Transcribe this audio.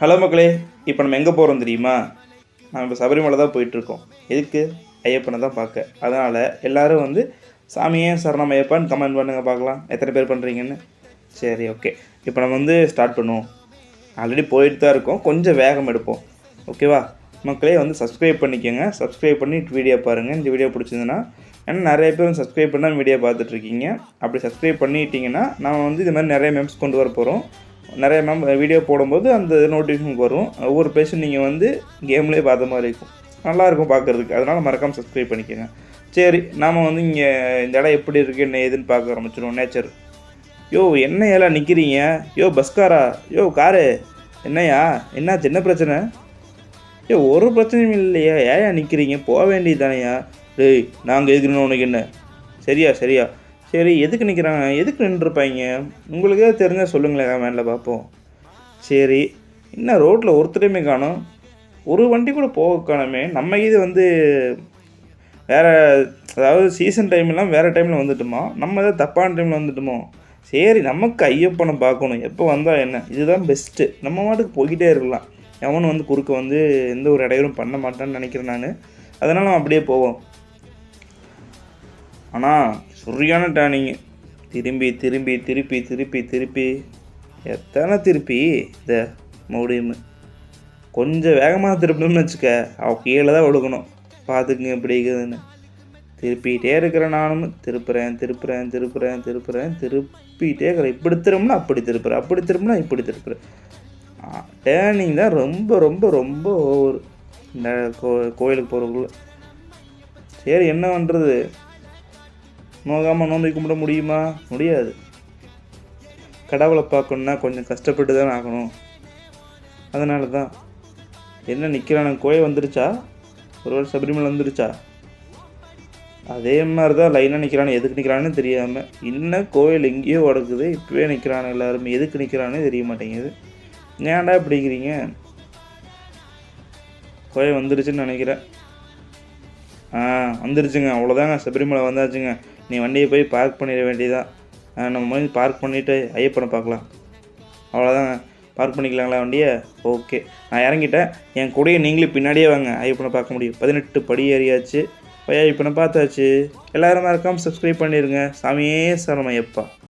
Hello மக்களே இப்போ நம்ம எங்கே போகிறோம் தெரியுமா? நம்ம இப்போ சபரிமலை தான் போயிட்டுருக்கோம். எதுக்கு? ஐயப்பனை தான் பார்க்க. அதனால் எல்லாரும் வந்து சாமியே சரணம் ஐயப்பான்னு கமெண்ட் பண்ணுங்கள் பார்க்கலாம். எத்தனை பேர் பண்ணுறீங்கன்னு சரி ஓகே இப்போ நம்ம வந்து ஸ்டார்ட் பண்ணுவோம். ஆல்ரெடி போயிட்டு தான் இருக்கோம். கொஞ்சம் வேகம் எடுப்போம். ஓகேவா மக்களே வந்து சப்ஸ்கிரைப் பண்ணிக்கோங்க. சப்ஸ்கிரைப் பண்ணி வீடியோ பாருங்கள் இந்த வீடியோ பிடிச்சதுன்னா ஏன்னா நிறைய பேர் வந்து சப்ஸ்கிரைப் பண்ணால் வீடியோ பார்த்துட்ருக்கீங்க அப்படி சப்ஸ்கிரைப் பண்ணிட்டீங்கன்னா நம்ம வந்து இது மாதிரி நிறைய மெம்ஸ் கொண்டு வர போகிறோம் நிறைய மேம் வீடியோ போடும்போது அந்த நோட்டிஃபிகேஷன் வரும். ஒவ்வொரு பேஷன் நீங்கள் வந்து கேம்லேயே பார்த்த மாதிரி இருக்கும். நல்லாயிருக்கும் பார்க்குறதுக்கு. அதனால் மறக்காமல் சப்ஸ்கிரைப் பண்ணிக்கோங்க. சரி நாம் வந்து இங்கே இந்த இடம் எப்படி இருக்குது என்ன ஏதுன்னு பார்க்க ஆரம்பிச்சிடுவோம் நேச்சர் யோ என்ன எல்லாம் நிற்கிறீங்க யோ பஸ்காரா யோ காரு? என்னையா? என்னாச்சு? என்ன பிரச்சனை? ஏ ஒரு பிரச்சனையும் இல்லையா. ஏயா நிற்கிறீங்க போக வேண்டியது தானேயா? டேய் நாங்கள் எதுக்குன்னு உனக்கு என்ன? சரியா சரியா. சரி எதுக்கு நிற்கிறாங்க எதுக்கு நின்றுருப்பாங்க உங்களுக்கே தெரிஞ்சால் சொல்லுங்களேன் கமெண்டில் பார்ப்போம். சரி என்ன ரோட்டில் ஒருத்தரையுமே காணும். ஒரு வண்டி கூட போக காணுமே. நம்ம இது வந்து வேறு அதாவது சீசன் டைம்லாம் வேறு டைமில் வந்துட்டுமா? நம்ம ஏதாவது தப்பான டைமில் வந்துட்டுமோ? சரி நமக்கு ஐயப்பனை பார்க்கணும். எப்போ வந்தால் என்ன? இதுதான் பெஸ்ட்டு நம்ம மாட்டுக்கு போய்கிட்டே இருக்கலாம். எவனும் வந்து குறுக்க வந்து எந்த ஒரு இடையூறும் பண்ண மாட்டான்னு நினைக்கிறேன் நான். அதனால் நம்ம அப்படியே போவோம். ஆனால் சரியான டேனிங்கு திரும்பி திரும்பி திருப்பி திருப்பி திருப்பி. எத்தனை திருப்பி? இந்த மறுபடியும். கொஞ்சம் வேகமாக திருப்பணும்னு வச்சுக்க. அவள் கீழே தான் ஒழுகணும் பார்த்துக்குங்க எப்படி இருக்குதுன்னு. திருப்பிகிட்டே இருக்கிறேன் நானும் திருப்புறேன் திருப்புறேன் திருப்புறேன் திருப்புறேன். திருப்பிகிட்டே இருக்கிறேன் இப்படி திரும்பினா அப்படி திருப்புறேன் அப்படி திரும்பினா இப்படி திருப்புறேன் டேர்னிங் தான் ரொம்ப ரொம்ப ரொம்ப ஓவர் இந்த கோ கோயிலுக்கு போகிறதுக்குள்ள சரி என்ன பண்ணுறது நோகாமல் நோம்பி கும்பிட முடியுமா? முடியாது. கடவுளை பார்க்கணுன்னா கொஞ்சம் கஷ்டப்பட்டு தான் ஆகணும். அதனால தான் என்ன நிற்கிறான கோயில் வந்துருச்சா? வருஷம் சபரிமலை வந்துருச்சா? அதே மாதிரி தான் லைனாக நிற்கிறானு எதுக்கு நிற்கிறான்னு தெரியாமல் இன்னும் கோயில் எங்கேயோ உடக்குது இப்போவே நிற்கிறானு எல்லாருமே. எதுக்கு நிற்கிறானே தெரிய மாட்டேங்குது. ஏன்டா பிடிக்கிறீங்க கோயில் வந்துருச்சுன்னு நினைக்கிறேன். ஆ வந்துருச்சுங்க. அவ்வளோதாங்க சபரிமலை வந்தாச்சுங்க. நீ வண்டியை போய் பார்க் பண்ணிட வேண்டியதான் நம்ம வந்து பார்க் பண்ணிவிட்டு ஐயப்பனை பார்க்கலாம். அவ்வளோதாங்க பார்க் பண்ணிக்கலாங்களா வண்டியை? ஓகே நான் இறங்கிட்டேன். என் கூடயே நீங்களே பின்னாடியே வாங்க. ஐயப்பனை பார்க்க முடியும். பதினெட்டு படி ஏறியாச்சு. போய் ஐயப்பனை பார்த்தாச்சு. எல்லோரும் மறக்காமல் சப்ஸ்கிரைப் பண்ணிடுங்க சாமியே சரணம் ஐயப்பா.